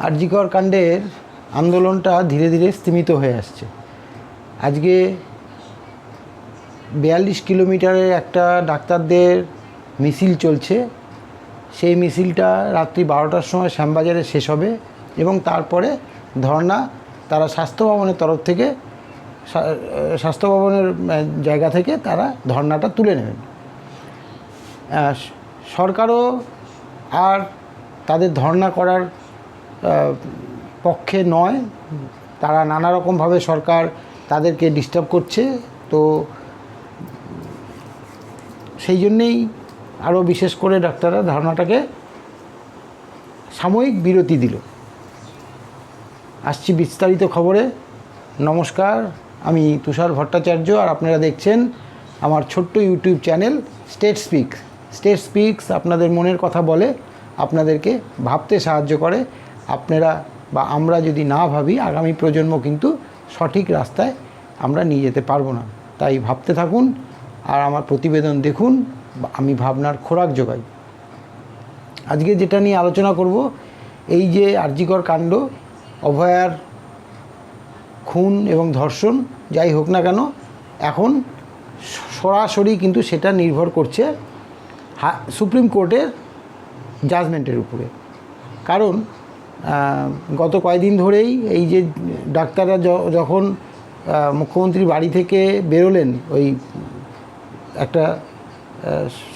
আরজিকর কাণ্ডের আন্দোলনটা ধীরে ধীরে স্তীমিত হয়ে আসছে। আজকে বিয়াল্লিশ কিলোমিটারের একটা ডাক্তারদের মিছিল চলছে। সেই মিছিলটা রাত্রি বারোটার সময় শ্যামবাজারে শেষ হবে এবং তারপরে ধর্না তারা স্বাস্থ্য ভবনের তরফ থেকে, স্বা- স্বাস্থ্য ভবনের জায়গা থেকে তারা ধর্নাটা তুলে নেবেন। সরকারও আর তাদের ধর্না করার পক্ষে নয়। তারা নানা রকমভাবে সরকার তাদেরকে ডিস্টার্ব করছে। তো সেই জন্যেই আরও বিশেষ করে ডাক্তাররা ধারণাটাকে সাময়িক বিরতি দিল। আসছি বিস্তারিত খবরে। নমস্কার, আমি তুষার ভট্টাচার্য আর আপনারা দেখছেন আমার ছোট্ট YouTube channel state speaks state speaks আপনাদের মনের কথা বলে, আপনাদেরকে ভাবতে সাহায্য করে। আপনারা বা আমরা যদি না ভাবি, আগামী প্রজন্ম কিন্তু সঠিক রাস্তায় আমরা নিয়ে যেতে পারব না। তাই ভাবতে থাকুন আর আমার প্রতিবেদন দেখুন আমি ভাবনার খোরাক যোগাই। আজকে যেটা নিয়ে আলোচনা করব, এই যে আরজিকর কাণ্ড, অভয়ার খুন এবং ধর্ষণ, যাই হোক না কেন, এখন সরাসরি কিন্তু সেটা নির্ভর করছে সুপ্রিম কোর্টের জাজমেন্টের উপরে। কারণ গত কয়েকদিন ধরেই এই যে ডাক্তাররা যখন মুখ্যমন্ত্রী বাড়ি থেকে বেরোলেন, ওই একটা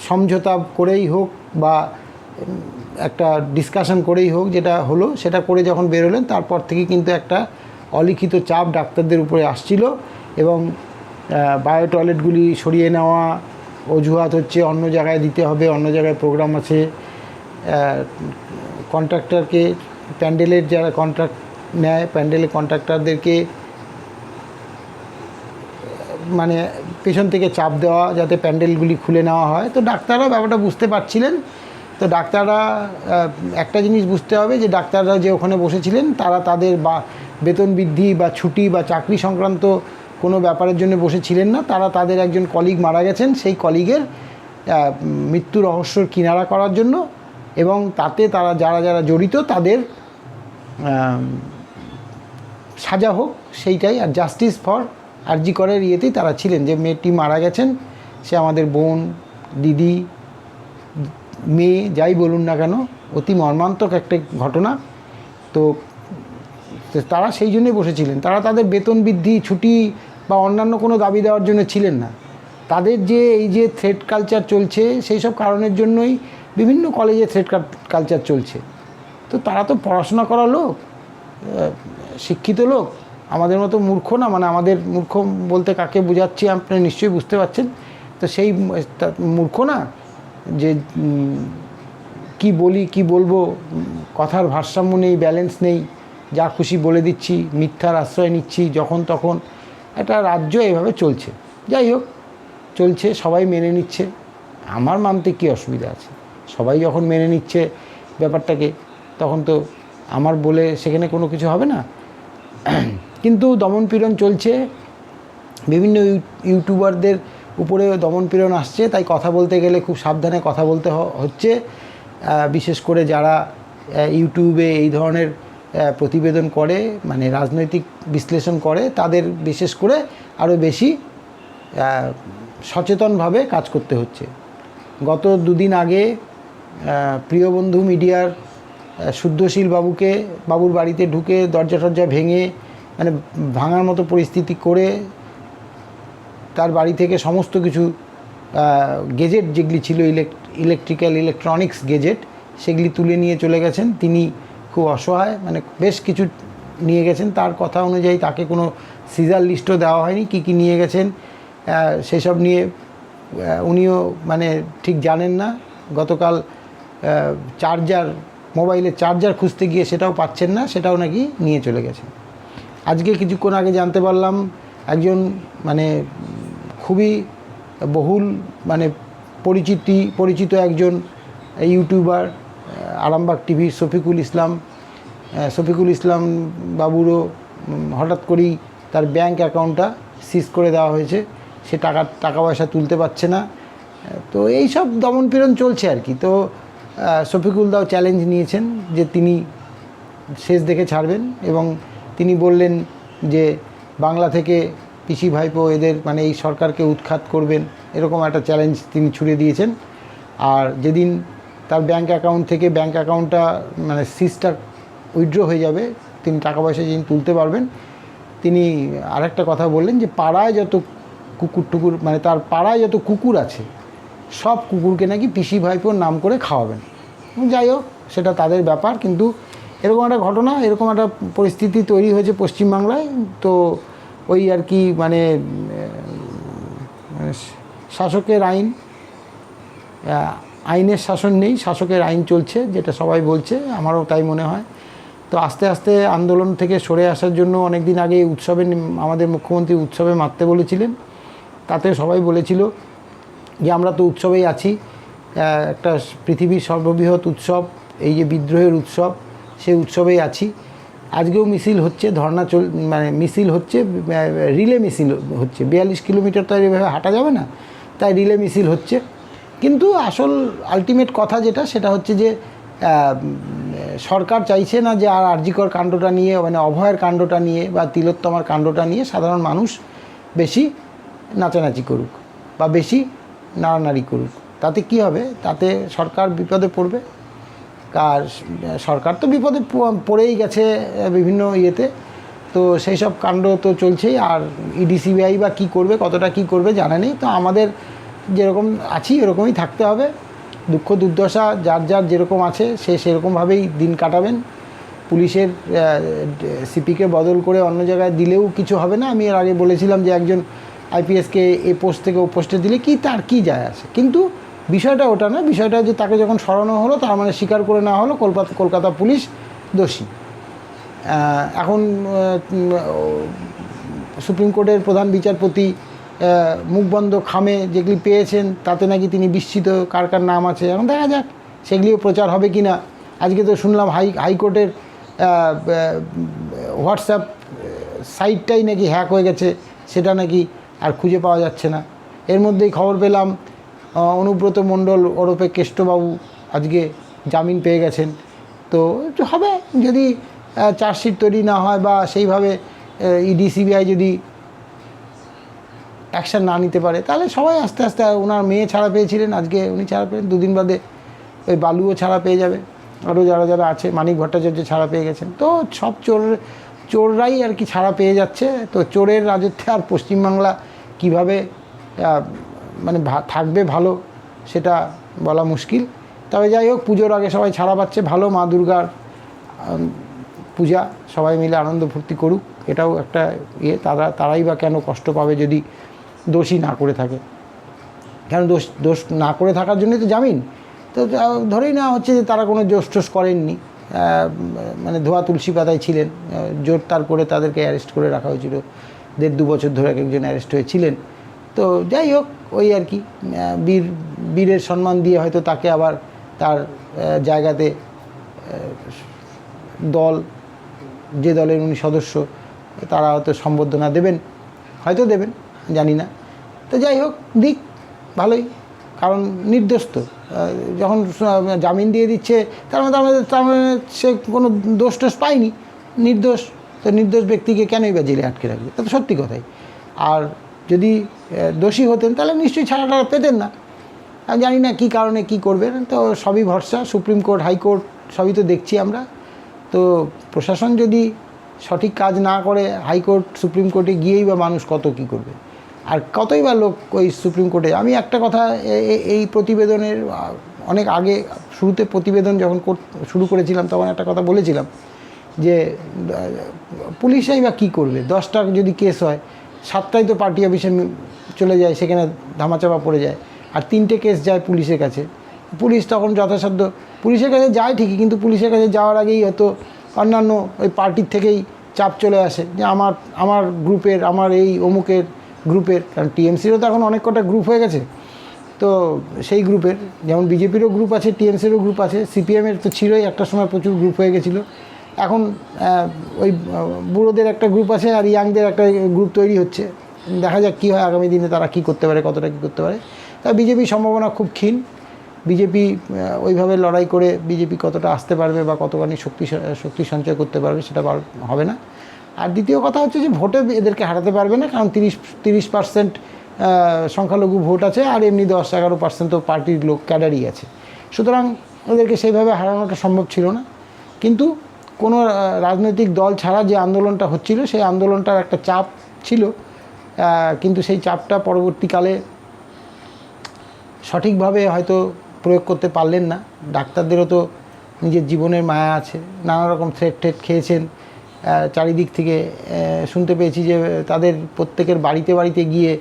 সমঝোতা করেই হোক বা একটা ডিসকাশন করেই হোক যেটা হলো, সেটা করে যখন বেরোলেন, তারপর থেকে কিন্তু একটা অলিখিত চাপ ডাক্তারদের উপরে আসছিল এবং বায়ো টয়লেটগুলি সরিয়ে নেওয়া, অজুহাত হচ্ছে অন্য জায়গায় দিতে হবে, অন্য জায়গায় প্রোগ্রাম আছে কন্ট্রাক্টরকে প্যান্ডেলের যারা কন্ট্রাক্ট নেয়, প্যান্ডেলের কন্ট্রাক্টরদেরকে মানে পেছন থেকে চাপ দেওয়া যাতে প্যান্ডেলগুলি খুলে নেওয়া হয়। তো ডাক্তাররা ব্যাপারটা বুঝতে পারছিলেন। তো ডাক্তাররা একটা জিনিস বুঝতে হবে যে ডাক্তাররা যে ওখানে বসেছিলেন, তারা তাদের বা বেতন বৃদ্ধি বা ছুটি বা চাকরি সংক্রান্ত কোনো ব্যাপারের জন্য বসেছিলেন না। তারা তাদের একজন কলিগ মারা গেছেন। সেই কলিগের মৃত্যু রহস্যর কিনারা করার জন্য। এবং তাতে তারা যারা যারা জড়িত তাদের সাজা হোক, সেইটাই। আর জাস্টিস ফর আরজি করের ইয়েতেই তারা ছিলেন। যে মেয়েটি মারা গেছেন, সে আমাদের বোন, দিদি, মেয়ে, যাই বলুন না কেন, অতি মর্মান্তক একটা ঘটনা। তো তারা সেই জন্যই বসেছিলেন। তারা তাদের বেতন বৃদ্ধি, ছুটি বা অন্যান্য কোনো দাবি দেওয়ার জন্য ছিলেন না। তাদের যে এই যে থ্রেড কালচার চলছে, সেই সব কারণের জন্যই বিভিন্ন কলেজে থ্রেড কালচার চলছে। তো তারা তো পড়াশোনা করা লোক শিক্ষিত লোক, আমাদের মতো মূর্খ না মানে আমাদের মূর্খ বলতে কাকে বোঝাচ্ছি আপনি নিশ্চয়ই বুঝতে পারছেন। তো সেই মূর্খ না, যে কি বলি, কি বলব কথার ভারসাম্য নেই ব্যালেন্স নেই, যা খুশি বলে দিচ্ছি, মিথ্যার আশ্রয় নিচ্ছি, যখন তখন একটা রাজ্য এভাবে চলছে। যাই হোক, চলছে, সবাই মেনে নিচ্ছে। আমার মানতে কী অসুবিধা আছে? সবাই যখন মেনে নিচ্ছে ব্যাপারটাকে, তখন তো আমার বলে সেখানে কোনো কিছু হবে না। কিন্তু দমনপীড়ন চলছে, বিভিন্ন ইউটিউবারদের উপরে দমনপীড়ন আসছে, তাই কথা বলতে গেলে খুব সাবধানে কথা বলতে হচ্ছে। বিশেষ করে যারা ইউটিউবে এই ধরনের প্রতিবেদন করে মানে রাজনৈতিক বিশ্লেষণ করে, তাদের বিশেষ করে আরও বেশি সচেতনভাবে কাজ করতে হচ্ছে। গত দুদিন আগে প্রিয় বন্ধু মিডিয়ার শুদ্ধশীল বাবুকে, বাবুর বাড়িতে ঢুকে দরজা টরজা ভেঙে মানে ভাঙার মতো পরিস্থিতি করে তার বাড়ি থেকে সমস্ত কিছু গেজেট যেগুলি ছিল ইলেকট্রিক্যাল ইলেকট্রনিক্স গেজেট সেগুলি তুলে নিয়ে চলে গেছেন। তিনি খুব অসহায় মানে বেশ কিছু নিয়ে গেছেন। তার কথা অনুযায়ী তাকে কোনো সিজার লিস্টও দেওয়া হয়নি। কী কী নিয়ে গেছেন সেসব নিয়ে উনিও মানে ঠিক জানেন না। গতকাল চার্জার মোবাইলের চার্জার খুঁজতে গিয়ে সেটাও পাচ্ছেন না, সেটাও নাকি নিয়ে চলে গেছেন আজকে কিছুক্ষণ আগে জানতে পারলাম, একজন মানে খুবই বহুল মানে পরিচিতি, পরিচিত একজন ইউটিউবার আরামবাগ টিভির শফিকুল ইসলাম। শফিকুল ইসলাম বাবুরও হঠাৎ করেই তার ব্যাংক অ্যাকাউন্টটা সিজ করে দেওয়া হয়েছে। সে টাকা টাকা পয়সা তুলতে পারছে না। তো এই সব দমনপীড়ন চলছে আর কি। তো শফিকুল দাও চ্যালেঞ্জ নিয়েছেন যে তিনি শেষ দেখে ছাড়বেন এবং তিনি বললেন যে বাংলা থেকে পিসি ভাইপো এদের মানে এই সরকারকে উৎখাত করবেন, এরকম একটা চ্যালেঞ্জ তিনি ছুড়ে দিয়েছেন। আর যেদিন তার ব্যাংক অ্যাকাউন্ট থেকে ব্যাংক অ্যাকাউন্টটা মানে সিসটা উইথড্র হয়ে যাবে, তিনি টাকা পয়সা যেদিন তুলতে পারবেন, তিনি আরেকটা কথা বললেন যে পাড়ায় যত কুকুর টুকুর মানে তার পাড়ায় যত কুকুর আছে সব কুকুরকে নাকি পিসি ভাইপোর নাম করে খাওয়াবেন। যাই হোক, সেটা তাদের ব্যাপার, কিন্তু এরকম একটা ঘটনা, এরকম একটা পরিস্থিতি তৈরি হয়েছে পশ্চিমবাংলায়। তো ওই আর কি মানে শাসকের আইন আইনের শাসন নেই, শাসকের আইন চলছে, যেটা সবাই বলছে, আমারও তাই মনে হয়। তো আস্তে আস্তে আন্দোলন থেকে সরে আসার জন্য অনেক দিন আগে উৎসবে, আমাদের মুখ্যমন্ত্রী উৎসবে মারতে বলেছিলেন। তাতে সবাই বলেছিল যে আমরা তো উৎসবেই আছি একটা পৃথিবীর সর্ববৃহৎ উৎসব, এই যে বিদ্রোহের উৎসব, সেই উৎসবেই আছি। আজকেও মিছিল হচ্ছে ধর্না চল মানে মিছিল হচ্ছে রিলে মিছিল হচ্ছে। বিয়াল্লিশ কিলোমিটার তো এভাবে হাঁটা যাবে না, তাই রিলে মিছিল হচ্ছে। কিন্তু আসল আলটিমেট কথা যেটা, সেটা হচ্ছে যে সরকার চাইছে না যে আর আরজিকর কাণ্ডটা নিয়ে মানে অভয়ের কাণ্ডটা নিয়ে বা তিলোত্তমার কাণ্ডটা নিয়ে সাধারণ মানুষ বেশি নাচানাচি করুক বা বেশি নাড়ানাড়ি করুক। তাতে কি হবে? তাতে সরকার বিপদে পড়বে। আর সরকার তো বিপদে পড়েই গেছে বিভিন্ন ইয়েতে। তো সেই সব কাণ্ড তো চলছেই। আর ইডি সিবিআই বা কী করবে, কতটা কি করবে জানা নেই। তো আমাদের যেরকম আছি এরকমই থাকতে হবে। দুঃখ দুর্দশা যার যার যেরকম আছে, সে সেরকমভাবেই দিন কাটাবেন। পুলিশের সিপিকে বদল করে অন্য জায়গায় দিলেও কিছু হবে না। আমি এর আগে বলেছিলাম যে একজন আইপিএসকে এ পোস্ট থেকে ও পোস্টে দিলে কি তার কি যায় আসে কিন্তু বিষয়টা ওটা না, বিষয়টা যে তাকে যখন সরানো হলো, তার মানে স্বীকার করে নেওয়া হলো কলকাতা কলকাতা পুলিশ দোষী। এখন সুপ্রিম কোর্টের প্রধান বিচারপতি মুখবন্ধ খামে যেগুলি পেয়েছেন, তাতে নাকি তিনি বিস্মিত, কার কার নাম আছে, এখন দেখা যাক, সেগুলিও প্রচার হবে কি না আজকে তো শুনলাম হাই, হাইকোর্টের হোয়াটসঅ্যাপ সাইটটাই নাকি হ্যাক হয়ে গেছে, সেটা নাকি আর খুঁজে পাওয়া যাচ্ছে না। এর মধ্যেই খবর পেলাম অনুব্রত মণ্ডল ওরফে কেষ্টবাবু আজকে জামিন পেয়ে গেছেন। তো হবে, যদি চার্জশিট তৈরি না হয় বা সেইভাবে ইডি, সিবিআই যদি অ্যাকশান না নিতে পারে, তাহলে সবাই আস্তে আস্তে ওনার মেয়ে ছাড়া পেয়েছিলেন, আজকে উনি ছাড়া পেলেন, দুদিন বাদে ওই বালুও ছাড়া পেয়ে যাবে। আরও যারা যারা আছে, মানিক ভট্টাচার্য ছাড়া পেয়ে গেছেন। তো সব চোর চোররাই আর কি ছাড়া পেয়ে যাচ্ছে। তো চোরের রাজত্বে আর পশ্চিমবাংলা কীভাবে মানে থাকবে ভালো সেটা বলা মুশকিল। তবে যাই হোক, পুজোর আগে সবাই ছাড়া পাচ্ছে ভালো, মা দুর্গার পূজা, সবাই মিলে আনন্দ ফুর্তি করুক, এটাও একটা ইয়ে। তারা, তারাই বা কেন কষ্ট পাবে যদি দোষী না করে থাকে? কেন দোষ দোষ না করে থাকার জন্যই তো জামিন। তো ধরেই না হচ্ছে যে তারা কোনো দোষ টোষ করেননি। মানে ধোয়া তুলসী পাতায় ছিলেন। জোর তার করে তাদেরকে অ্যারেস্ট করে রাখা হয়েছিল। দেড় দু বছর ধরে এক একজন অ্যারেস্ট হয়েছিলেন তো যাই হোক, ওই আর কি। বীর, বীরের সম্মান দিয়ে হয়তো তাকে আবার তার জায়গাতে দল, যে দলের উনি সদস্য, তারা হয়তো সম্বর্ধনা দেবেন। হয়তো দেবেন, জানি না। তো যাই হোক, দিক ভালোই। কারণ নির্দোষ তো। যখন জামিন দিয়ে দিচ্ছে, তার তার মানে তার মানে সে কোনো দোষ টোষ পায়নি। নির্দোষ, তো নির্দোষ ব্যক্তিকে কেনই বা জেলে আটকে রাখবে? তা তো সত্যি কথাই। আর যদি দোষী হতেন, তাহলে নিশ্চয়ই ছাড়াটা পেতেন না। আমি জানি না কী কারণে কি করবেন, তো সবই ভরসা। সুপ্রিম কোর্ট হাইকোর্ট সবই তো দেখছি আমরা। তো প্রশাসন যদি সঠিক কাজ না করে হাইকোর্ট সুপ্রিম কোর্টে গিয়েই বা মানুষ কত কি করবে? আর কতই বা লোক ওই সুপ্রিম কোর্টে আমি একটা কথা এই প্রতিবেদনের অনেক আগে, শুরুতে প্রতিবেদন যখন শুরু করেছিলাম, তখন একটা কথা বলেছিলাম যে পুলিশাই বা কী করবে? দশটা যদি কেস হয়, সাতটাই তো পার্টি অফিসে চলে যায়, সেখানে ধামাচাপা পড়ে যায়, আর তিনটে কেস যায় পুলিশের কাছে। পুলিশ তখন যথাসাধ্য, পুলিশের কাছে যায় ঠিকই, কিন্তু পুলিশের কাছে যাওয়ার আগেই হয়তো অন্যান্য ওই পার্টির থেকেই চাপ চলে আসে। যে আমার আমার গ্রুপের, আমার এই অমুকের গ্রুপের, কারণ টিএমসিরও তো এখন অনেক কটা গ্রুপ হয়ে গেছে। তো সেই গ্রুপের, যেমন বিজেপিরও গ্রুপ আছে, টিএমসিরও গ্রুপ আছে, সিপিএমের তো ছিলই একটা সময় প্রচুর গ্রুপ হয়ে গেছিল। এখন ওই বুড়োদের একটা গ্রুপ আছে আর ইয়াংদের একটা গ্রুপ তৈরি হচ্ছে। দেখা যাক কী হয় আগামী দিনে তারা কী করতে পারে, কতটা কী করতে পারে। তা বিজেপির সম্ভাবনা খুব ক্ষীণ। বিজেপি ওইভাবে লড়াই করে বিজেপি কতটা আসতে পারবে বা কতখানি শক্তি শক্তি সঞ্চয় করতে পারবে সেটা হবে না। আর দ্বিতীয় কথা হচ্ছে যে ভোটে এদেরকে হারাতে পারবে না, কারণ তিরিশ তিরিশ পার্সেন্ট সংখ্যালঘু ভোট আছে আর এমনি দশ, এগারো পার্সেন্ট তো পার্টির লোক, ক্যাডারই আছে। সুতরাং ওদেরকে সেইভাবে হারানোটা সম্ভব ছিল না। কিন্তু কোনো রাজনৈতিক দল ছাড়া যে আন্দোলনটা হচ্ছিল, সেই আন্দোলনটার একটা চাপ ছিল কিন্তু সেই চাপটা পরবর্তীকালে সঠিকভাবে হয়তো প্রয়োগ করতে পারলেন না। ডাক্তারদেরও তো নিজের জীবনের মায়া আছে, নানা রকম থ্রেট ঠেট খেয়েছেন। চারিদিক থেকে শুনতে পেয়েছি যে তাদের প্রত্যেকের বাড়িতে বাড়িতে গিয়ে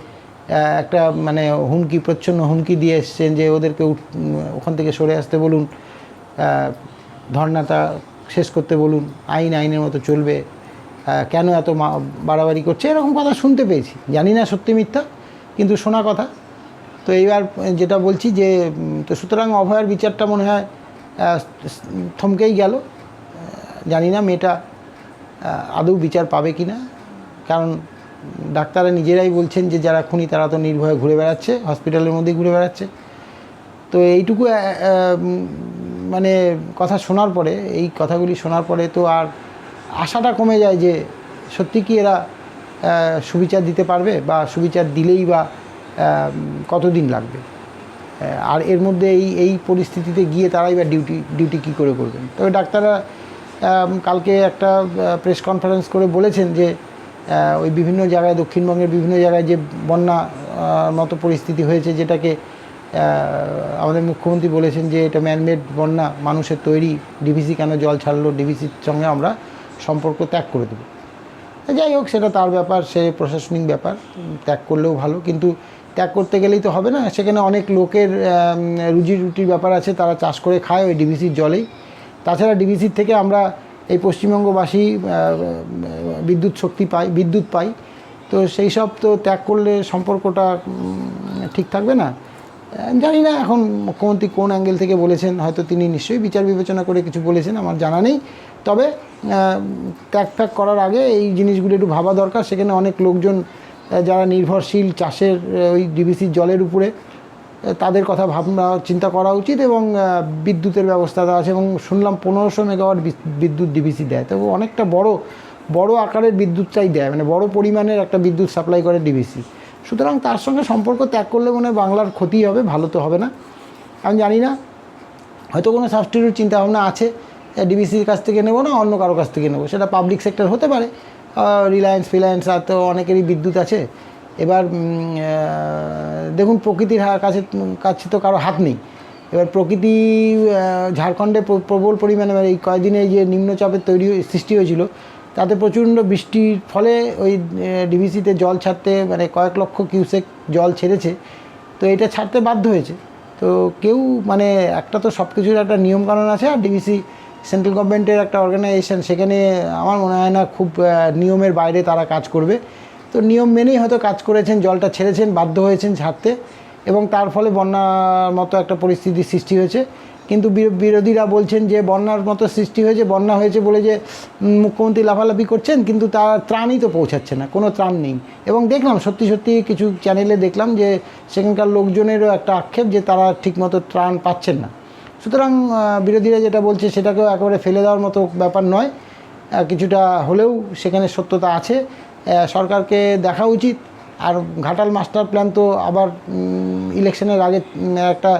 একটা মানে হুমকি, প্রচ্ছন্ন হুমকি দিয়ে এসছেন যে ওদেরকে ওখান থেকে সরে আসতে বলুন ধর্নাটা শেষ করতে বলুন, আইন আইনের মতো চলবে কেন এত মা- বাড়াবাড়ি করছে? এরকম কথা শুনতে পেয়েছি। জানি না সত্যি মিথ্যা, কিন্তু শোনা কথা। তো এইবার যেটা বলছি যে তো সুতরাং অভয়ার বিচারটা মনে হয় থমকেই গেল। জানি না মেয়েটা আদৌ বিচার পাবে কি না? কারণ ডাক্তাররা নিজেরাই বলছেন যে যারা খুনি তারা তো নির্ভয়ে ঘুরে বেড়াচ্ছে, হসপিটালের মধ্যেই ঘুরে বেড়াচ্ছে। তো এইটুকু মানে কথা শোনার পরে, এই কথাগুলি শোনার পরে তো আর আশাটা কমে যায় যে সত্যি কি এরা সুবিচার দিতে পারবে বা সুবিচার দিলেই বা কতদিন লাগবে? আর এর মধ্যে এই এই পরিস্থিতিতে গিয়ে তারাই বা ডিউটি ডিউটি কী করে করবেন? তবে ডাক্তাররা কালকে একটা প্রেস কনফারেন্স করে বলেছেন যে ওই বিভিন্ন জায়গায়, দক্ষিণবঙ্গের বিভিন্ন জায়গায় যে বন্যা মতো পরিস্থিতি হয়েছে, যেটাকে আমাদের মুখ্যমন্ত্রী বলেছেন যে, এটা ম্যানমেড বন্যা, মানুষের তৈরি ডিভিসি কেন জল ছাড়লো, ডিভিসির সঙ্গে আমরা সম্পর্ক ত্যাগ করে দেবো। যাই হোক, সেটা তার ব্যাপার, সে প্রশাসনিক ব্যাপার, ত্যাগ করলেও ভালো, কিন্তু ত্যাগ করতে গেলেই তো হবে না। সেখানে অনেক লোকের রুজি রুটির ব্যাপার আছে, তারা চাষ করে খায় ওই ডিভিসির জলেই। তাছাড়া ডিভিসির থেকে আমরা এই পশ্চিমবঙ্গবাসী বিদ্যুৎ শক্তি পাই, বিদ্যুৎ পাই। তো সেই সব তো ত্যাগ করলে সম্পর্কটা ঠিক থাকবে না। জানি না এখন মুখ্যমন্ত্রী কোন অ্যাঙ্গেল থেকে বলেছেন, হয়তো তিনি নিশ্চয়ই বিচার বিবেচনা করে কিছু বলেছেন, আমার জানা নেই। তবে ত্যাগ ফ্যাগ করার আগে এই জিনিসগুলো একটু ভাবা দরকার। সেখানে অনেক লোকজন যারা নির্ভরশীল চাষের ওই ডিবিসির জলের উপরে তাদের কথা ভাবনা, চিন্তা করা উচিত এবং বিদ্যুতের ব্যবস্থা দেওয়া আছে এবং শুনলাম পনেরোশো মেগাওয়াট বিদ্যুৎ ডিবিসি দেয়। তো অনেকটা বড় বড় আকারের বিদ্যুৎটাই দেয় মানে বড় পরিমাণের একটা বিদ্যুৎ সাপ্লাই করে ডিবিসি সুতরাং তার সঙ্গে সম্পর্ক ত্যাগ করলে মনে হয় বাংলার ক্ষতি হবে, ভালো তো হবে না। আমি জানি না, হয়তো কোনো সাবস্টিটিউট চিন্তাভাবনা আছে ডিবিসির কাছ থেকে নেব না, অন্য কারও কাছ থেকে নেব। সেটা পাবলিক সেক্টর হতে পারে রিলায়েন্স ফিলায়েন্স আর তো অনেকেরই বিদ্যুৎ আছে। এবার দেখুন, প্রকৃতির কাছে কাছে তো কারও হাত নেই। এবার প্রকৃতি ঝাড়খণ্ডে প্র- প্রবল পরিমাণে এই কয়দিনে এই যে নিম্নচাপের তৈরি সৃষ্টি হয়েছিল, তাতে প্রচণ্ড বৃষ্টির ফলে ওই ডিভিসিতে জল ছাড়তে মানে কয়েক লক্ষ কিউসেক জল ছেড়েছে। তো এটা ছাড়তে বাধ্য হয়েছে। তো কেউ মানে একটা তো সব কিছুর একটা নিয়মকানুন আছে, আর ডিভিসি সেন্ট্রাল গভর্নমেন্টের একটা অর্গানাইজেশন, সেখানে আমার মনে হয় না খুব নিয়মের বাইরে তারা কাজ করবে। তো নিয়ম মেনেই হয়তো কাজ করেছেন, জলটা ছেড়েছেন, বাধ্য হয়েছেন ছাড়তে এবং তার ফলে বন্যার মতো একটা পরিস্থিতির সৃষ্টি হয়েছে। কিন্তু বিরো- বিরোধীরা বলছেন যে বন্যার মতো সৃষ্টি হয়েছে, বন্যা হয়েছে বলে যে মুখ্যমন্ত্রী লাফালাফি করছেন, কিন্তু তার ত্রাণই তো পৌঁছাচ্ছে না, কোনো ত্রাণ নেই। এবং দেখলাম, সত্যি সত্যি কিছু চ্যানেলে দেখলাম যে, সেখানকার লোকজনেরও একটা আক্ষেপ যে তারা ঠিকমতো ত্রাণ পাচ্ছেন না। সুতরাং বিরোধীরা যেটা বলছে সেটাকেও একেবারে ফেলে দেওয়ার মতো ব্যাপার নয়। কিছুটা হলেও সেখানে সত্যতা আছে। সরকারকে দেখা উচিত। আর ঘাটাল মাস্টার প্ল্যান তো আবার ইলেকশনের আগে একটা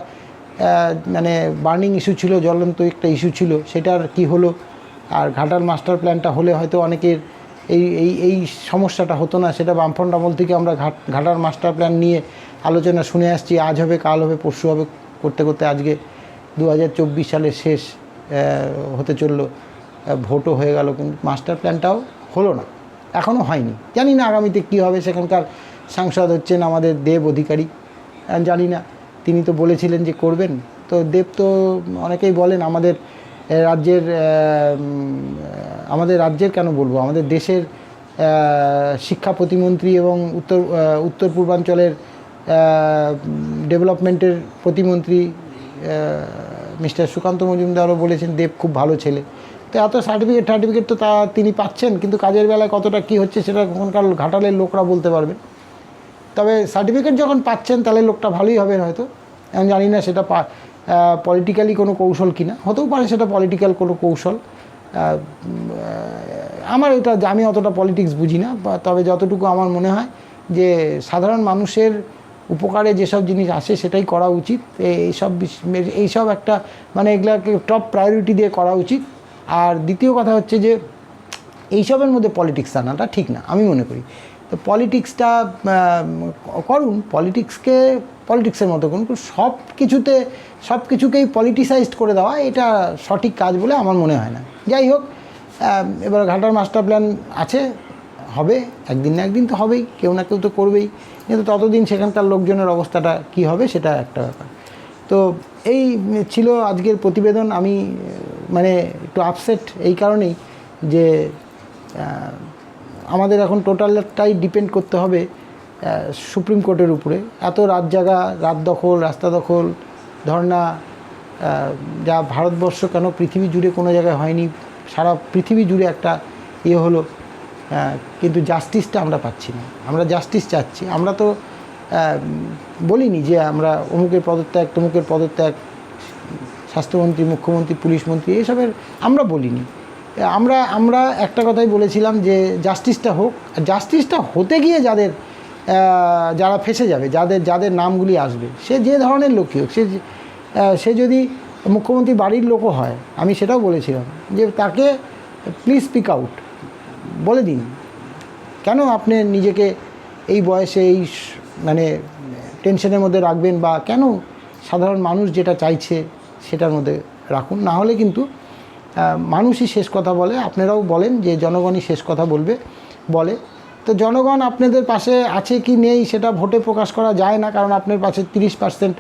মানে বার্নিং ইস্যু ছিল, জ্বলন্ত একটা ইস্যু ছিল, সেটার কি হলো? আর ঘাটাল মাস্টার প্ল্যানটা হলে হয়তো অনেকের এই এই এই সমস্যাটা হতো না, সেটা বামফ্রন্ট আমল থেকে আমরা ঘাট ঘাটার মাস্টার প্ল্যান নিয়ে আলোচনা শুনে আসছি। আজ হবে, কাল হবে, পরশু হবে, করতে করতে আজকে দু হাজার চব্বিশ সালের শেষ হতে চলল ভোটও হয়ে গেল, কিন্তু মাস্টার প্ল্যানটাও হলো না। এখনও হয়নি। জানি না আগামীতে কী হবে, সেখানকার সাংসদ হচ্ছেন আমাদের দেব অধিকারী। জানি না। তিনি তো বলেছিলেন যে করবেন। তো দেব তো অনেকেই বলেন আমাদের রাজ্যের আমাদের রাজ্যের কেন বলব? আমাদের দেশের শিক্ষা প্রতিমন্ত্রী এবং উত্তর উত্তর পূর্বাঞ্চলের ডেভেলপমেন্টের প্রতিমন্ত্রী মিস্টার সুকান্ত মজুমদারও বলেছেন দেব খুব ভালো ছেলে। তো এত সার্টিফিকেট সার্টিফিকেট তো তা তিনি পাচ্ছেন, কিন্তু কাজের বেলায় কতটা কী হচ্ছে সেটা ওখানকার ঘাটালের লোকরা বলতে পারবেন তবে সার্টিফিকেট যখন পাচ্ছেন, তাহলে লোকটা ভালোই হবেন হয়তো আমি জানি না সেটা পলিটিক্যালি কোনো কৌশল কিনা। হতেও পারে সেটা পলিটিক্যাল কোনো কৌশল। আমার এটা আমি অতটা পলিটিক্স বুঝি না তবে যতটুকু আমার মনে হয় যে সাধারণ মানুষের উপকারে যেসব জিনিস আসে সেটাই করা উচিত। এইসব এইসব একটা মানে এগুলাকে টপ প্রায়োরিটি দিয়ে করা উচিত। আর দ্বিতীয় কথা হচ্ছে যে এইসবের মধ্যে পলিটিক্স আনাটা ঠিক না, আমি মনে করি। তো পলিটিক্সটা করুন পলিটিক্সকে পলিটিক্সের মতো করুন, সব কিছুতে, সব কিছুকেই পলিটিসাইজড করে দেওয়া, এটা সঠিক কাজ বলে আমার মনে হয় না। যাই হোক এবার ঘাটার মাস্টার প্ল্যান আছে, হবে, একদিন না একদিন তো হবেই, কেউ না কেউ তো করবেই। কিন্তু ততদিন সেখানকার লোকজনের অবস্থাটা কি হবে, সেটা একটা ব্যাপার। তো এই ছিল আজকের প্রতিবেদন, আমি মানে একটু আপসেট এই কারণেই যে আমাদের এখন টোটালটাই ডিপেন্ড করতে হবে সুপ্রিম কোর্টের উপরে। এত রাত জায়গা রাত দখল, রাস্তা দখল ধর্না যা ভারতবর্ষ কেন পৃথিবী জুড়ে কোনো জায়গায় হয়নি, সারা পৃথিবী জুড়ে একটা ইয়ে হলো কিন্তু জাস্টিসটা আমরা পাচ্ছি না। আমরা জাস্টিস চাচ্ছি। আমরা তো বলিনি যে আমরা অমুকের পদত্যাগ, তমুকের পদত্যাগ স্বাস্থ্যমন্ত্রী, মুখ্যমন্ত্রী, পুলিশ মন্ত্রী, এসবের আমরা বলিনি। আমরা আমরা একটা কথাই বলেছিলাম যে জাস্টিসটা হোক জাস্টিসটা হতে গিয়ে যাদের যারা ফেসে যাবে, যাদের যাদের নামগুলি আসবে, সে যে ধরনের লোকই হোক, সে সে যদি মুখ্যমন্ত্রী বাড়ির লোকও হয়, আমি সেটাও বলেছিলাম যে তাকে প্লিজ স্পিক আউট বলে দিন। কেন আপনি নিজেকে এই বয়সে, এই মানে টেনশনের মধ্যে রাখবেন বা কেন সাধারণ মানুষ যেটা চাইছে সেটার মধ্যে রাখুন। না হলে কিন্তু মানুষই শেষ কথা বলে। আপনারাও বলেন যে জনগণই শেষ কথা বলবে, বলে। তো জনগণ আপনাদের পাশে আছে কি নেই সেটা ভোটে প্রকাশ করা যায় না, কারণ আপনার পাশে তিরিশ পার্সেন্ট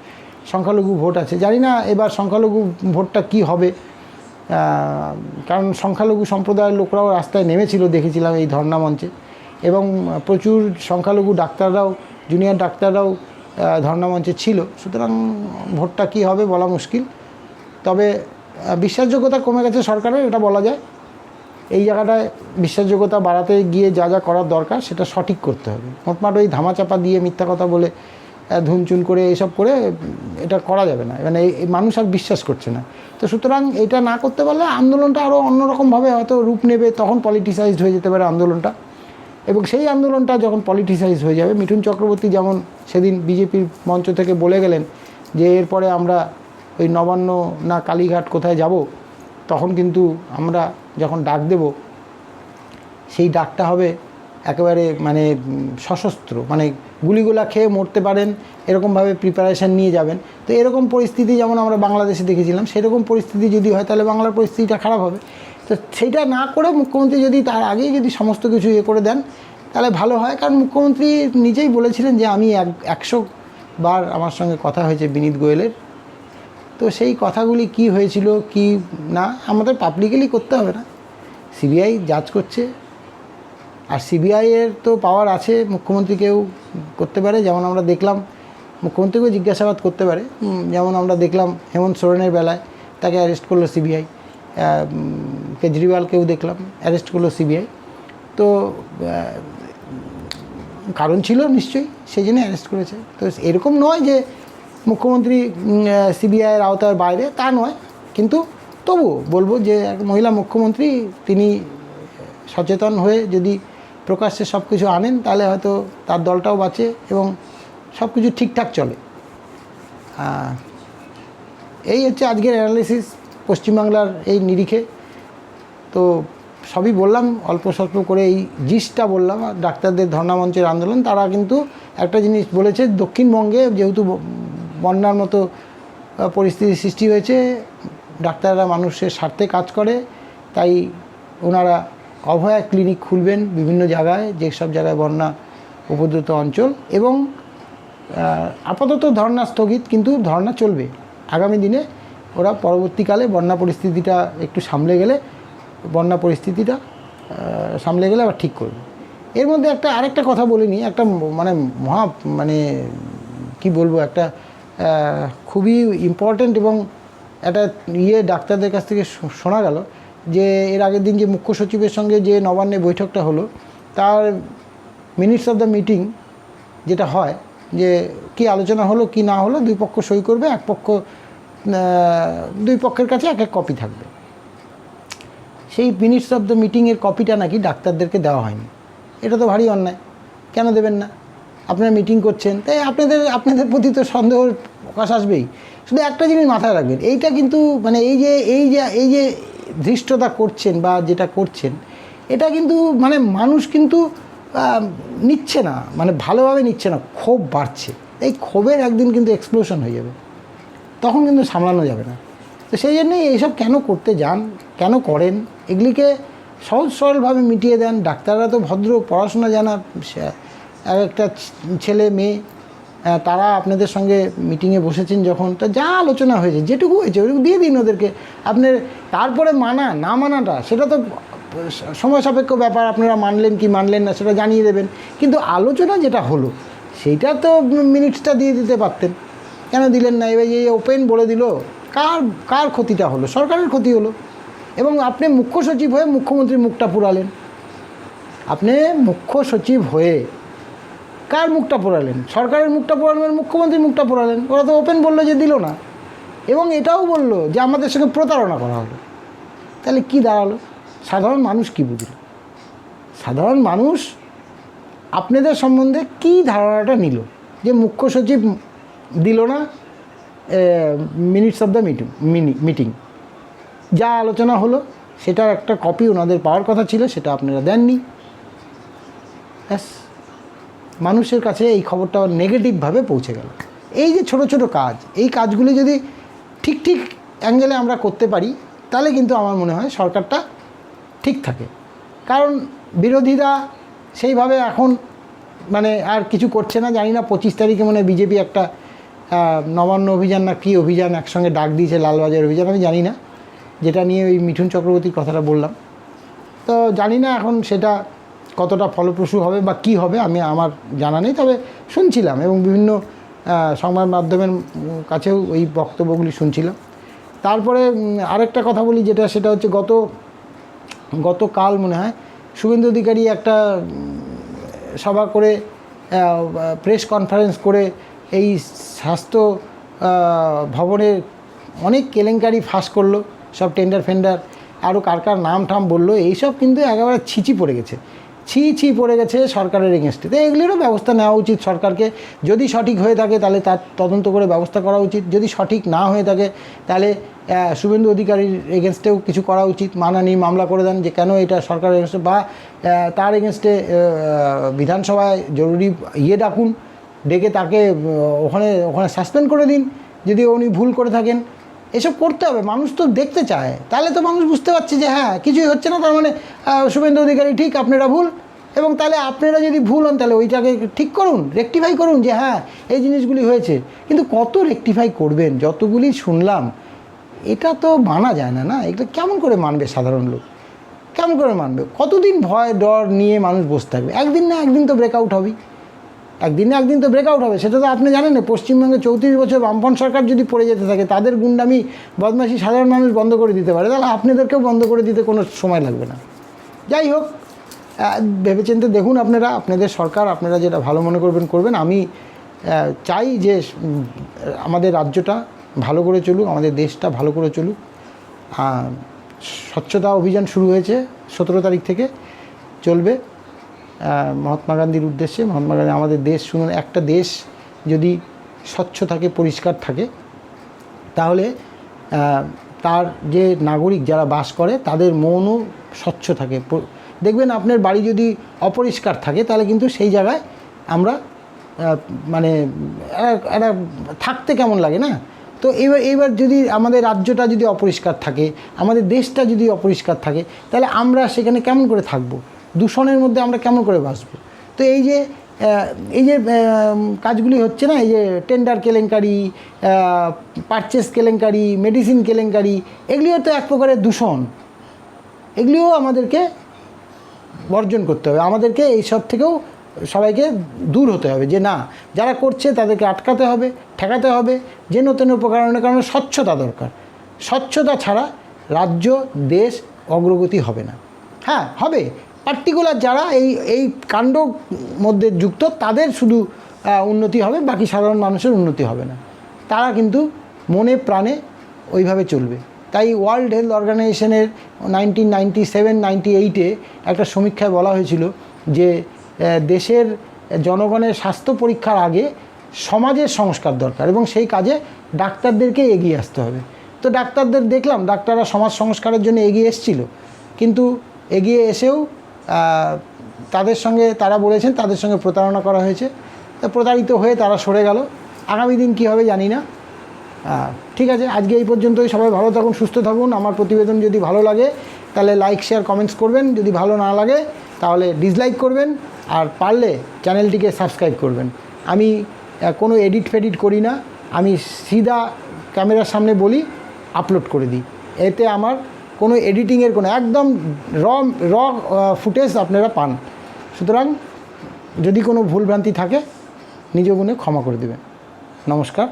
সংখ্যালঘু ভোট আছে। জানি না এবার সংখ্যালঘু ভোটটা কি হবে। কারণ সংখ্যালঘু সম্প্রদায়ের লোকরাও রাস্তায় নেমেছিল, দেখেছিলাম এই ধর্ণা মঞ্চে। এবং প্রচুর সংখ্যালঘু ডাক্তাররাও, জুনিয়র ডাক্তাররাও ধর্ণা মঞ্চে ছিল। সুতরাং ভোটটা কি হবে বলা মুশকিল। তবে বিশ্বাসযোগ্যতা কমে গেছে সরকারের এটা বলা যায়। এই জায়গাটায় বিশ্বাসযোগ্যতা বাড়াতে গিয়ে যা যা করার দরকার সেটা সঠিক করতে হবে। মোটমাট ওই ধামাচাপা দিয়ে মিথ্যা কথা বলে আহ, ধুমচুন করে এইসব করে এটা করা যাবে না। মানে এই- মানুষ আর বিশ্বাস করছে না। তো সুতরাং এটা না করতে পারলে আন্দোলনটা আরও অন্যরকমভাবে হয়তো রূপ নেবে তখন পলিটিসাইজড হয়ে যেতে পারে আন্দোলনটা। এবং সেই আন্দোলনটা যখন পলিটিসাইজ হয়ে যাবে মিঠুন চক্রবর্তী যেমন সেদিন বিজেপির মঞ্চ থেকে বলে গেলেন যে এরপরে আমরা ওই নবান্ন না কালীঘাট কোথায় যাব, তখন কিন্তু আমরা যখন ডাক দেব, সেই ডাকটা হবে একেবারে মানে সশস্ত্র মানে গুলিগুলা খেয়ে মরতে পারেন, এরকমভাবে প্রিপারেশান নিয়ে যাবেন। তো এরকম পরিস্থিতি যেমন আমরা বাংলাদেশে দেখেছিলাম, সেরকম পরিস্থিতি যদি হয় তাহলে বাংলার পরিস্থিতিটা খারাপ হবে। তো সেইটা না করে মুখ্যমন্ত্রী যদি তার আগেই যদি সমস্ত কিছু ইয়ে করে দেন, তাহলে ভালো হয়। কারণ মুখ্যমন্ত্রী নিজেই বলেছিলেন যে আমি এক, একশো বার আমার সঙ্গে কথা হয়েছে বিনীত গোয়েলের। তো সেই কথাগুলি কি হয়েছিল, কি না, আমাদের পাবলিকলি করতে হবে না। সিবিআই জাজ করছে। আর সিবিআইয়ের তো পাওয়ার আছে, মুখ্যমন্ত্রীকেও করতে পারে। যেমন আমরা দেখলাম, মুখ্যমন্ত্রীকেও জিজ্ঞাসাবাদ করতে পারে। যেমন আমরা দেখলাম হেমন্ত সোরেনের বেলায় তাকে অ্যারেস্ট করল সিবিআই কেজরিওয়ালকেও দেখলাম অ্যারেস্ট করল সিবিআই তো কারণ ছিল নিশ্চয়ই, সেই জন্য অ্যারেস্ট করেছে। তো এরকম নয় যে মুখ্যমন্ত্রী সিবিআইয়ের আওতার বাইরে, তা নয়। কিন্তু তবুও বলব যে এক মহিলা মুখ্যমন্ত্রী, তিনি সচেতন হয়ে যদি প্রকাশ্যে সব কিছু আনেন, তাহলে হয়তো তার দলটাও বাঁচে এবং সব কিছু ঠিকঠাক চলে। এই হচ্ছে আজকের অ্যানালিসিস পশ্চিমবাংলার এই নিরিখে। তো সবই বললাম, অল্প স্বল্প করে এই জিসটা বললাম ডাক্তারদের ধর্ণা মঞ্চের আন্দোলন, তারা কিন্তু একটা জিনিস বলেছে, দক্ষিণবঙ্গে যেহেতু বন্যার মতো পরিস্থিতি সৃষ্টি হয়েছে। ডাক্তাররা মানুষের স্বার্থে কাজ করে, তাই ওনারা অভয়া ক্লিনিক খুলবেন বিভিন্ন জায়গায়, যেসব জায়গায় বন্যা উপদ্রুত অঞ্চল এবং আপাতত ধর্না স্থগিত, কিন্তু ধর্না চলবে। আগামী দিনে ওরা পরবর্তীকালে বন্যা পরিস্থিতিটা একটু সামলে গেলে, বন্যা পরিস্থিতিটা সামলে গেলে আবার ঠিক করবে। এর মধ্যে একটা আরেকটা কথা বলিনি একটা মানে মহা মানে কি বলব, একটা খুবই ইম্পর্ট্যান্ট এবং একটা ইয়ে ডাক্তারদের কাছ থেকে শোনা গেল যে এর আগের দিন যে মুখ্য সচিবের সঙ্গে যে নবান্নে বৈঠকটা হলো, তার মিনিটস অফ দ্য মিটিং যেটা হয়, যে কি আলোচনা হলো, কি না হলো, দুই পক্ষ সই করবে, এক পক্ষ দুই পক্ষের কাছে এক এক কপি থাকবে। সেই মিনিটস অফ দ্য মিটিংয়ের কপিটা নাকি ডাক্তারদেরকে দেওয়া হয়নি। এটা তো ভারী অন্যায়। কেন দেবেন না? আপনারা মিটিং করছেন, তাই আপনাদের আপনাদের প্রতি তো সন্দেহ প্রকাশ আসবেই। শুধু একটা জিনিস মাথায় রাখবেন, এইটা কিন্তু মানে এই যে এই যে এই যে ধৃষ্টতা করছেন বা যেটা করছেন, এটা কিন্তু মানে মানুষ কিন্তু নিচ্ছে না মানে ভালোভাবে নিচ্ছে না, ক্ষোভ বাড়ছে। এই ক্ষোভের একদিন কিন্তু এক্সপ্লোশন হয়ে যাবে, তখন কিন্তু সামলানো যাবে না। তো সেই জন্যই এইসব কেন করতে যান, কেন করেন, এগুলিকে সহজ সরলভাবে মিটিয়ে দেন, ডাক্তাররা তো ভদ্র, পড়াশোনা জানা এক একটা ছেলে, মেয়ে তারা আপনাদের সঙ্গে মিটিংয়ে বসেছেন যখন, তো যা আলোচনা হয়েছে, যেটুকু হয়েছে, ওইটুকু দিয়ে দিন ওদেরকে। আপনি তারপরে মানা, না মানাটা, সেটা তো সময় সাপেক্ষ ব্যাপার, আপনারা মানলেন কি মানলেন না, সেটা জানিয়ে দেবেন। কিন্তু আলোচনা যেটা হলো, সেইটা তো মিনিটসটা দিয়ে দিতে পারতেন। কেন দিলেন না? এবার এই ওপেন বলে দিল, কার কার ক্ষতিটা হলো? সরকারের ক্ষতি হলো। এবং আপনি মুখ্য সচিব হয়ে মুখ্যমন্ত্রীর মুখটা পুরালেন। আপনি মুখ্য সচিব হয়ে কার মুখটা পোড়ালেন? সরকারের মুখটা পোড়ালেন, মুখ্যমন্ত্রীর মুখটা পোড়ালেন? ওরা তো ওপেন বলল যে দিল না। এবং এটাও বলল যে আমাদের সঙ্গে প্রতারণা করা হলো। তাহলে কি দাঁড়াল? সাধারণ মানুষ কি বুঝল? সাধারণ মানুষ আপনাদের সম্বন্ধে কি ধারণাটা নিল? যে মুখ্য সচিব দিল না minutes of the meeting mini meeting যা আলোচনা হলো, সেটার একটা কপি ওনাদের পাওয়ার কথা ছিল, সেটা আপনারা দেননি। ব্যাস। মানুষের কাছে এই খবরটা নেগেটিভভাবে পৌঁছে গেল। এই যে ছোট ছোট কাজ, এই কাজগুলি যদি ঠিক ঠিক অ্যাঙ্গেলে আমরা করতে পারি, তাহলে কিন্তু আমার মনে হয় সরকারটা ঠিক থাকে। কারণ বিরোধীরা সেইভাবে এখন মানে আর কিছু করছে না। জানি না পঁচিশ তারিখে মানে বিজেপি একটা নবান্ন অভিযান না কী অভিযান একসঙ্গে ডাক দিয়েছে, লালবাজার অভিযান, আমি জানি না। যেটা নিয়ে ওই মিঠুন চক্রবর্তীর কথাটা বললাম। তো জানি না এখন সেটা কতটা ফলপ্রসূ হবে বা কি হবে আমি আমার জানা নেই, তবে শুনছিলাম এবং বিভিন্ন সংবাদ মাধ্যমের কাছেও ওই বক্তব্যগুলি শুনছিলাম। তারপরে আরেকটা কথা বলি যেটা, সেটা হচ্ছে গত, গতকাল মনে হয় শুভেন্দু অধিকারী একটা সভা করে প্রেস কনফারেন্স করে এই স্বাস্থ্য ভবনের অনেক কেলেঙ্কারি ফাঁস করল, সব টেন্ডার ফেন্ডার, আরও কার কার নাম ঠাম বলল, এইসব কিন্তু একেবারে ছিচি পড়ে গেছে। ছি ছি পড়ে গেছে সরকারের এগেনস্টে তো এগুলিরও ব্যবস্থা নেওয়া উচিত সরকারকে। যদি সঠিক হয়ে থাকে, তাহলে তার তদন্ত করে ব্যবস্থা করা উচিত। যদি সঠিক না হয়ে থাকে, তাহলে শুভেন্দু অধিকারীর এগেনস্টেও কিছু করা উচিত। মানানি মামলা করে দেন যে কেন এটা সরকারের এগেনস্টে বা তার এগেনস্টে বিধানসভায় জরুরি ইয়ে ডাকুন, ডেকে তাকে ওখানে ওখানে সাসপেন্ড করে দিন। যদি উনি ভুল করে থাকেন এসব করতে হবে, মানুষ তো দেখতে চায়। তাহলে তো মানুষ বুঝতে পারছে যে হ্যাঁ কিছুই হচ্ছে না, তার মানে শুভেন্দু অধিকারী ঠিক, আপনারা ভুল। এবং তাহলে আপনারা যদি ভুল হন, তাহলে ওইটাকে ঠিক করুন রেকটিফাই করুন যে হ্যাঁ এই জিনিসগুলি হয়েছে। কিন্তু কত রেকটিফাই করবেন? যতগুলি শুনলাম, এটা তো মানা যায় না না? এটা কেমন করে মানবে সাধারণ লোক? কেমন করে মানবে? কতদিন ভয়, ডর নিয়ে মানুষ বসে থাকবে? একদিন না একদিন তো ব্রেকআউট হবেই। একদিন না একদিন তো ব্রেকআউট হবে। সেটা তো আপনি জানেন না, পশ্চিমবঙ্গে চৌত্রিশ বছর বামপন সরকার যদি পড়ে যেতে থাকে, তাদের গুন্ডামি বদমাশি সাধারণ মানুষ বন্ধ করে দিতে পারে। তাহলে আপনাদেরকেও বন্ধ করে দিতে কোনো সময় লাগবে না। যাই হোক ভেবেচিন্তে দেখুন আপনারা, আপনাদের সরকার, আপনারা যেটা ভালো মনে করবেন করবেন। আমি চাই যে আমাদের রাজ্যটা ভালো করে চলুক, আমাদের দেশটা ভালো করে চলুক। স্বচ্ছতা অভিযান শুরু হয়েছে, সতেরো তারিখ থেকে চলবে। মহাত্মা গান্ধীর উদ্দেশ্যে, মহাত্মা গান্ধী আমাদের দেশ, শুনুন, একটা দেশ যদি স্বচ্ছ থাকে, পরিষ্কার থাকে, তাহলে তার যে নাগরিক যারা বাস করে, তাদের মনও স্বচ্ছ থাকে। দেখবেন আপনার বাড়ি যদি অপরিষ্কার থাকে, তাহলে কিন্তু সেই জায়গায় আমরা মানে একটা- থাকতে কেমন লাগে না? তো এবার এবার যদি আমাদের রাজ্যটা যদি অপরিষ্কার থাকে, আমাদের দেশটা যদি অপরিষ্কার থাকে, তাহলে আমরা সেখানে কেমন করে থাকব? দূষণের মধ্যে আমরা কেমন করে বাঁচবো? তো এই যে এই যে কাজগুলি হচ্ছে না, এই যে টেন্ডার কেলেঙ্কারি পারচেস কেলেঙ্কারি মেডিসিন কেলেঙ্কারি, এগুলিও তো এক প্রকারের দূষণ। এগুলিও আমাদেরকে বর্জন করতে হবে। আমাদেরকে এই সব থেকেও সবাইকে দূর হতে হবে যে না, যারা করছে তাদেরকে আটকাতে হবে, ঠেকাতে হবে, যে নতুন উপকরণের কারণে স্বচ্ছতা দরকার। স্বচ্ছতা ছাড়া রাজ্য, দেশ অগ্রগতি হবে না। হ্যাঁ হবে। পার্টিকুলার যারা এই এই কাণ্ড মধ্যে যুক্ত, তাদের শুধু উন্নতি হবে, বাকি সাধারণ মানুষের উন্নতি হবে না। তারা কিন্তু মনে প্রাণে ওইভাবে চলবে। তাই ওয়ার্ল্ড হেলথ অর্গানাইজেশনের নাইনটিন নাইনটি সেভেন নাইনটি এইটে একটা সমীক্ষায় বলা হয়েছিল যে দেশের জনগণের স্বাস্থ্য পরীক্ষার আগে সমাজের সংস্কার দরকার এবং সেই কাজে ডাক্তারদেরকে এগিয়ে আসতে হবে। তো ডাক্তারদের দেখলাম, ডাক্তাররা সমাজ সংস্কারের জন্য এগিয়ে এসেছিল। কিন্তু এগিয়ে এসেও তাদের সঙ্গে তারা বলেছেন, তাদের সঙ্গে প্রতারণা করা হয়েছে। প্রতারিত হয়ে তারা সরে গেল। আগামী দিন কী হবে জানি না। ঠিক আছে, আজকে এই পর্যন্তই। সবাই ভালো থাকুন, সুস্থ থাকুন। আমার প্রতিবেদন যদি ভালো লাগে, তাহলে লাইক শেয়ার কমেন্টস করবেন। যদি ভালো না লাগে, তাহলে ডিসলাইক করবেন। আর পারলে চ্যানেলটিকে সাবস্ক্রাইব করবেন। আমি কোনো এডিট ফেডিট করি না। আমি সিধা ক্যামেরার সামনে বলি আপলোড করে দিই। এতে আমার কোনো এডিটিংয়ের কোনো, একদম র র ফুটেজ আপনারা পান। সুতরাং যদি কোনো ভুলভ্রান্তি থাকে, নিজ গুণে ক্ষমা করে দেবেন। নমস্কার।